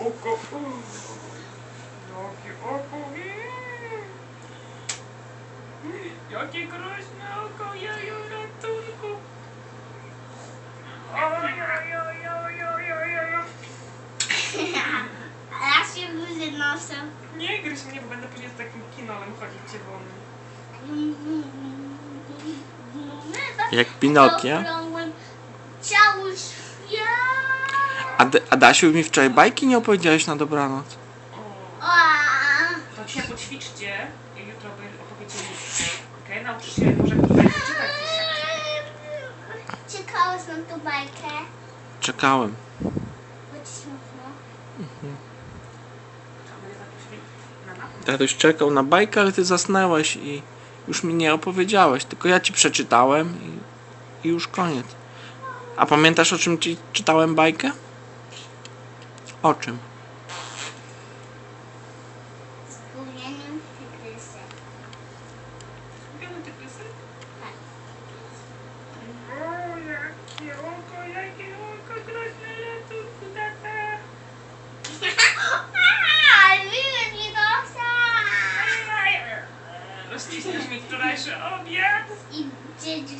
oko. Jakie oko, Jakie groźne oko, jaju, ratunku. Oj, oj, oj, oj, oj, oj, oj. Ja się gryzę nosem. Nie gryź mnie, bo będę później z takim kinolem chodzić cię wolnym. Jak Pinokia. Ad Adasiu, mi wczoraj bajki nie opowiedziałeś na dobranoc. To dzisiaj poćwiczcie i jutro opowiecie. Okej, nauczysz się może tutaj czytać dzisiaj. Czekałeś na tą bajkę? Czekałem. Bo ci smutno. Trzeba będzie zaprosić na napój. Tatuś czekał na bajkę, ale ty zasnęłeś i już mi nie opowiedziałeś. Tylko ja ci przeczytałem i, i już koniec. A pamiętasz o czym ci czytałem bajkę? O czym? Wspomnieniem tygrysek. Wspomniany tygrysek? Tak. O, jakie oko, jakie oko, groźne letu, kudata. Rozliczyliśmy wczorajszy obiad. I dzieci.